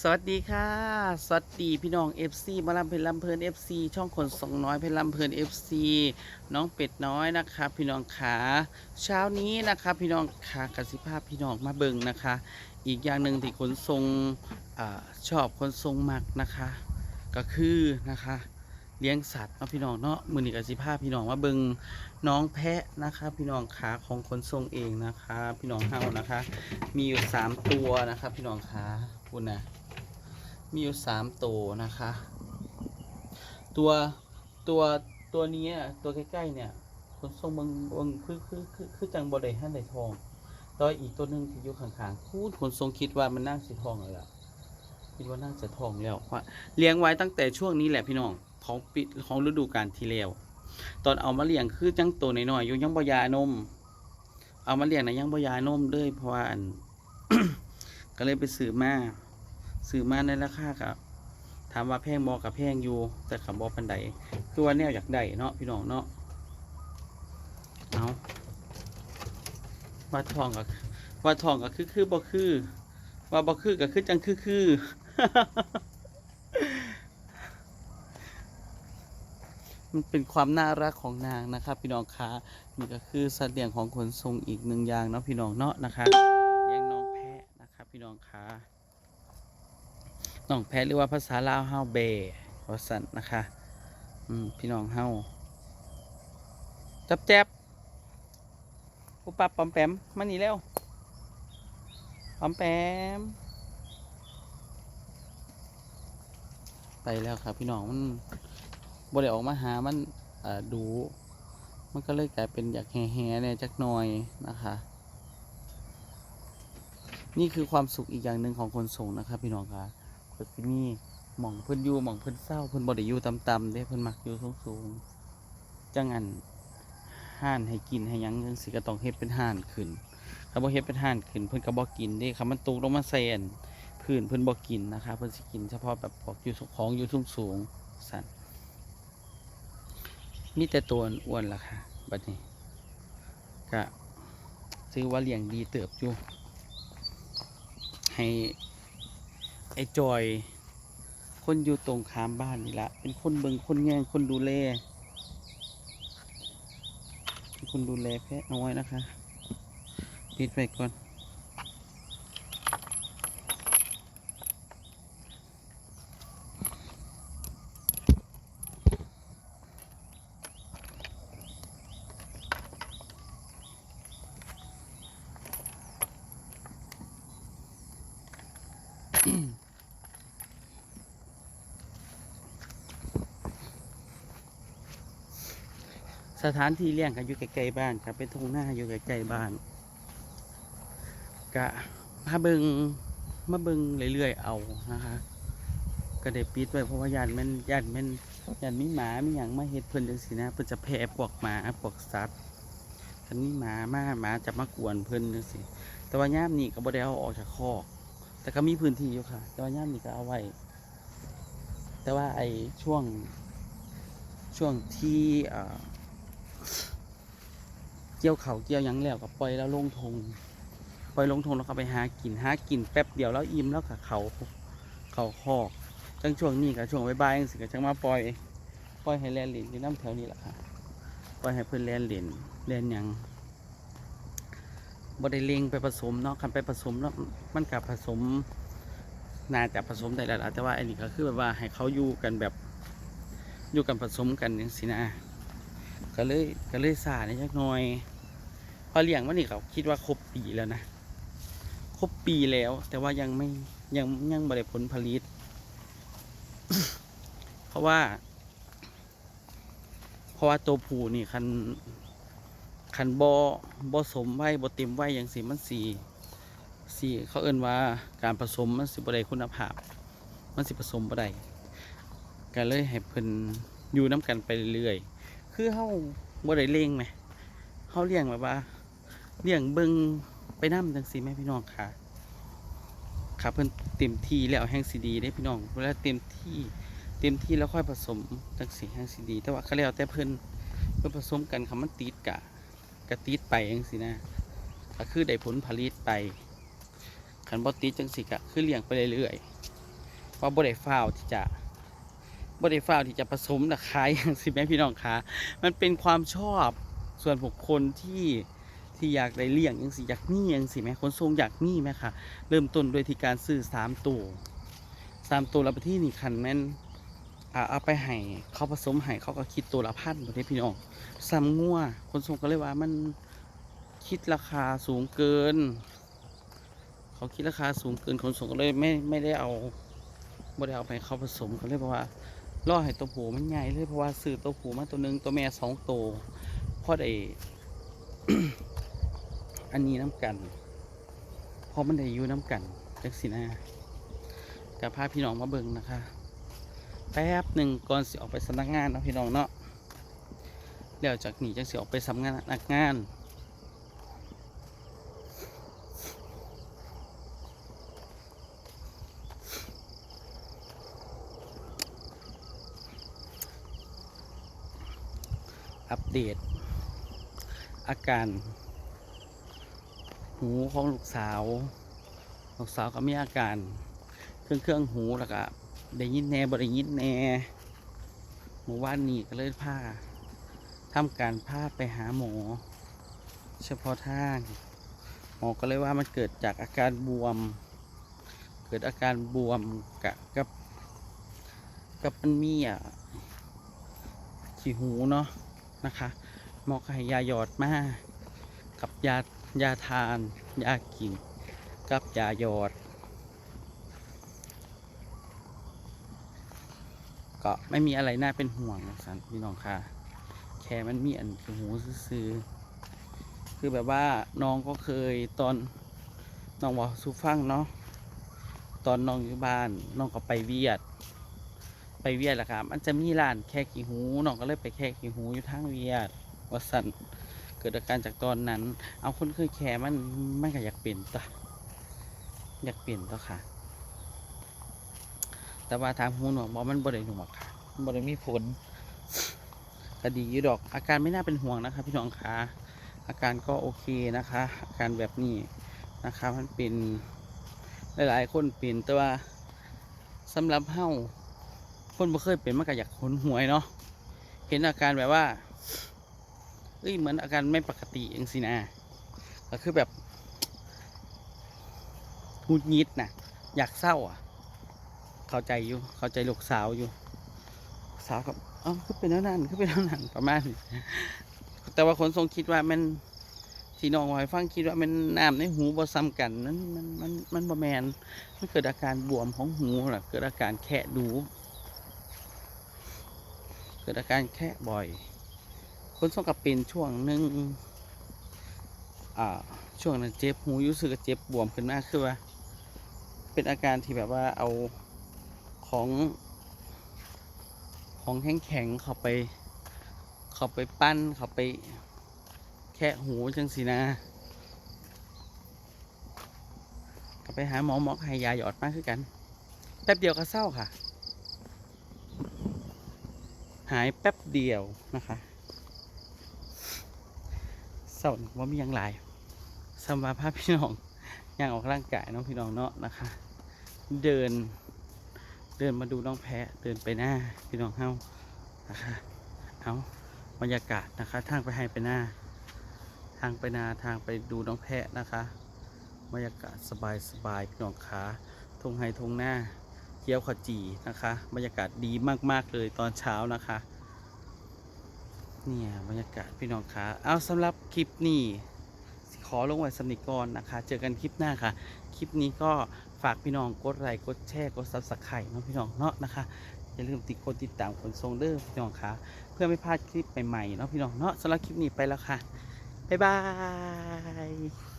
สวัสดีค่ะ สวัสดีพี่น้อง FC มาลำเพลินลำเพลิน FC ช่องคนส่งน้อยเพลินลำเพลิน FC น้องเป็ดน้อยนะคะพี่น้องขาเช้านี้นะคะพี่น้องขากสิภาพพี่น้องมาเบิ่งนะคะ อีกอย่างหนึ่งที่ขนส่งอชอบขนส่งมักนะคะ ก็คือนะคะเลี้ยงสัตว์เนาะพี่น้องเนาะมือนีกสิภาพพี่น้องมาเบิ่งน้องแพะนะคะ พี่น้องขาของขนส่งเองนะคะ พี่น้องเฮานะคะ มีอยู่สามตัวนะคะ พี่น้องขาคุณนะ มีอยู่สามตัวนะคะ ตัวตัวตัวนี้ตัวใกล้ๆเนี่ยขนส่งบางบางคือคือคือคือจังบไดห้านใดทองแตัวอีกตัวหนึ่งที่อยู่ข้างๆคูดขนส่งคิดว่ามันน่าสิทองแล้วล่ะคิดว่าน่าจะทองแล้วเพราะเลี้ยงไว้ตั้งแต่ช่วงนี้แหละพี่น้องของปิดของฤดูกาลที่แล้วตอนเอามาเลี้ยงคือจังตัวน้อยๆอยู่ยังบยานม เอามาเลี้ยงนะยังบยานมเลยเพราะว่าอันก็เลยไปซื้อมา ซื้อมาในราคากับถามว่าแพงบอกับแพงอยู่ แต่ขับบอปันใดคือว่าแนวอยากได้เนาะพี่น้องเนาะเอาว่าทองกับว่าทองกับคือคือบ่คือ ว่าบ่คือกับคือจังคือคือมันเป็นความน่ารักของนางนะครับ พี่น้องคะนี่ก็คือสัตว์เลี้ยงของขนส่งอีกหนึ่งอย่างเนาะพี่น้องเนาะนะคะเลี้ยงน้องแพะนะครับพี่น้องคะ น้องแพะหรือว่าภาษาลาวเฮาเบวสันนะคะอืมพี่น้องเฮาจับแจ๊บปุปับปอมแปมมานี่แล้วปอมแปม ไปแล้วครับพี่น้องมันบ่ได้ออกมาหามันดู มันก็เลยกลายเป็นอยากแห่ๆเนี่ยจักหน่อยนะคะ นี่คือความสุขอีกอย่างหนึ่งของคนส่งนะครับพี่น้องครับ เพิ่นสิมีหม่องเพิ่นอยู่หม่องเพิ่นเศร้าเพิ่นบ่ได้อยู่ต่ำๆเด้เพิ่นมักอยู่สูงๆจังอันห่านให้กินให้หยังจังสิก็ต้องเฮ็ดเป็นห่านขึ้นถ้าบ่เฮ็ดเป็นห่านขึ้นเพิ่นก็บ่กินเด้คันมันตกลงมาใส่อันพื้นเพิ่นบ่กินนะคะเพิ่นสิกินเฉพาะแบบพวกอยู่ของอยู่สูงๆสั่นมีแต่ตัวอ้วนล่ะค่ะบัดนี้ก็ถือว่าเลี้ยงดีเติบอยู่ให้ ไอ้จอย คนอยู่ตรงข้ามบ้านนี่ละเป็นคนเบิงคนแย่งคนดูแลเป็นคนดูแลแพะน้อยนะคะปิดไปก่อน สถานที่เลี้ยงก็อยู่ใกล้ๆบ้านครับเป็นทุ่งนาอยู่ใกล้ๆบ้านกะมาเบิงมาเบิงเรื่อยๆเอานะคะก็ได้ปิดไว้เพราะว่าญาติแมันญาติแมันญาติมีหมามีหยังมาเฮ็ดเพิ่นจังซี่นะเพิ่นจะแผ่พวกหมาพวกสัตว์คันมีหมามาหมาจะมากวนเพิ่นจังซี่แต่ว่ายามนี้ก็บ่ได้เอาออกจากคอกแต่ก็มีพื้นที่อยู่ค่ะ แต่ว่ายามนี้ก็เอาไว้ แต่ว่าไอ้ช่วงช่วงที่ เกี่ยวเขาเกี่ยวยังแล้วก็ปล่อยแล้วลงทงปล่อยลงทงแล้วก็ไปหากินหากินแป๊บเดียวแล้วอิ่มแล้วก็เขาเขาคอกจังช่วงนี้กับช่วงใบ่ายๆจังสิก็จังมาปล่อยปล่อยให้แลนหลินอยู่น้ำแถวนี้แหละค่ะปล่อยให้เพื่อนแลนหลินแลนยังบ่ได้เลงไปผสมเนาะคันไปผสมเนาะมันกับผสมน่าจะผสมได้แล้วล่ะแต่ว่าอันนี้ก็คือแบบว่าให้เขาอยู่กันแบบอยู่กันผสมกันอย่างสินะ ก็เลยก็เลยสาในจักหน่อย พอเลี้ยงมันนี่เขาคิดว่าครบปีแล้วนะ ครบปีแล้ว แต่ว่ายังไม่ยังยังไม่ได้ผลผลิต เพราะว่า เพราะว่าตัวผูนี่คันคันบอบอสมไว้บอเต็มไว้อย่างสีมันสีสีเขาเอิ้นว่าการผสมมันสิบไดคุณภาพ มันสิผสมบ่ได้ก็เลยให้เพิ่นอยู่น้ำกันไปเรื่อยๆ คือเฮาบ่ได้เลี้ยงไหมเฮาเลี้ยงแบบว่าเลี้ยงเบิ่งไปน้ำจังซี่แม่พี่น้องค่ะครับเพิ่นเต็มที่แล้วแห่งสิดีได้พี่น้องเวลาเต็มที่เต็มที่แล้วค่อยผสมจังซี่แห่งสิดี แต่ว่าก็แล้วแต่เพิ่นเพิ่นผสมกันคำมันติดกะกะติดไปจังซี่นะก็คือได้ผลผลิตไปคันบ่ติดจังซี่ก็คือเลี้ยงไปเรื่อยๆว่าบ่ได้ฟ้าวที่จะ บ่ได้ฟ้าที่จะผสมตะคร้อย่างสิแม่พี่น้องคะมันเป็นความชอบส่วนบุคคลที่ที่อยากได้เลี้ยงยังสิอยากมียังสิแม่คนทรงอยากมีไหมคะเริ่มต้นโดยที่การซื้อสามตัวสามตัวแล้วไปที่นี่คันแม่นเอาไปให้เขาผสมให้เขาก็คิดตัวละพันประเทศพี่น้องซ้ำงัวคนทรงก็เลยว่ามันคิดราคาสูงเกิน เขาคิดราคาสูงเกินขนส่งก็เลยไม่ไม่ได้เอาไม่ได้เอาไปเขาผสมเขาเลยกว่า ล่อให้ตัวผูมันใหญ่เลยเพราะว่าซื้อตัวผูมาตัวหนึ่งตัวแม่สองตัวพอได้อันนี้น้ำกันพอมันได้อยู่น้ำกันจักสินะกับพาพี่น้องมาเบิ่งนะคะ แป๊บหนึ่งก่อนสิออกไปสำนักงานเนาะพี่น้องเนาะเดี๋ยวจากนี้จังสิออกไปสำนักงาน เดตอาการหูของลูกสาว ลูกสาวก็มีอาการเครื่องเครื่องหูแล้วก็ได้ยินแน่บ่ได้ยินแน่หมู่บ้านนี้ก็เลยพาทำการพาไปหาหมอ เฉพาะทางหมอก็เลยว่ามันเกิดจากอาการบวม เกิดอาการบวมกับกับกับมันมีอะขี้หูเนาะ นะคะหมอกให้ยาหยอดมากับยายาทานยากิน กับยาหยอด ก็ไม่มีอะไรน่าเป็นห่วงนะสันพี่น้องค่ะ แค่มันมีอันคือหูซื้อคือแบบว่าน้องก็เคยตอนน้องบอกสูฟังเนาะตอนน้องอยู่บ้านน้องก็ไปเวียด ไปเวียดแหละครับ มันจะมีร้านแค่กี่หูน้องก็เลยไปแค่กี่หูอยู่ทางเวียดว่าสันเกิดอาการจากตอนนั้น เอาคนเคยแค่มันไมันก็อยากเปลี่ยนต่ออยากเปลี่ยนต่อค่ะ แต่ว่าทางหูหนวกบอกมันบ่ได้หนวกค่ะบ่ได้มีผลก็ดีอยู่ดอก อาการไม่น่าเป็นห่วงนะคะพี่น้องคะอาการก็โอเคนะคะ อาการแบบนี้นะคะมันเป็นหลายๆคนเป็นแต่ว่าสำหรับเฮ้า คนบ่เคยเป็นมันก็อยากขนหวยเนาะเห็นอาการแบบว่าเอ้ยเหมือนอาการไม่ปกติอย่างสินะก็คือแบบหงุดหงิดนะอยากเศร้าอะ เข้าใจอยู่เข้าใจลูกสาวอยู่ สาวกับเอ้าคือเป็นแล้วนั่นคือเป็นแล้วนั่นประมาณนี้แต่ว่าคนทรงคิดว่ามันที่น้องวอยฟังคิดว่ามันน้ำในหูบ่ซ้ำกันนั้นมันมันมันบ่แมนมันเกิดอาการบวมของหูแหละเกิดอาการแคะดู เกิดอาการแค่บ่อยคนส่งกับเป็นช่วงหนึ่งอ่าช่วงนั้นเจ็บหูรู้สึกเจ็บบวมขึ้นมากคือว่า เป็นอาการที่แบบว่าเอาของของแข็งๆเข้าไปเข้าไปปั้นเข้าไปแค่หูจังสินะก็ไปหาหมอหมอให้ยาหยอดมากขึ้นกันแป๊บเดียวก็เศร้าค่ะ หายแป๊บเดียวนะคะเศร้าว่ามียังหลายสำหรับภาพพี่น้องอย่างออกร่างกายน้องพี่น้องเนาะนะคะ เดิน เดินมาดูน้องแพะเดินไปหน้าพี่น้องเฮานะคะเอาบรรยากาศนะคะ ทางไปให้ไปหน้า ทางไปนาทางไปดูน้องแพะนะคะบรรยากาศสบายสบายๆพี่น้องขาทงไฮทงหน้า เกี๊ยวขจีนะคะ บรรยากาศดีมากๆเลยตอนเช้านะคะเนี่ยบรรยากาศพี่น้องคะเอาสำหรับคลิปนี้ขอลงไว้สำนิกรนะคะ เจอกันคลิปหน้าค่ะ คลิปนี้ก็ฝากพี่น้องกดไลค์กดแชร์กดซับสไครต์เนาะพี่น้องเนาะนะคะอย่าลืมติดกดติดตามคนทรงเด้อพี่น้องคะเพื่อไม่พลาดคลิปใหม่ๆเนาะพี่น้องเนาะสำหรับคลิปนี้ไปแล้วค่ะบ๊ายบาย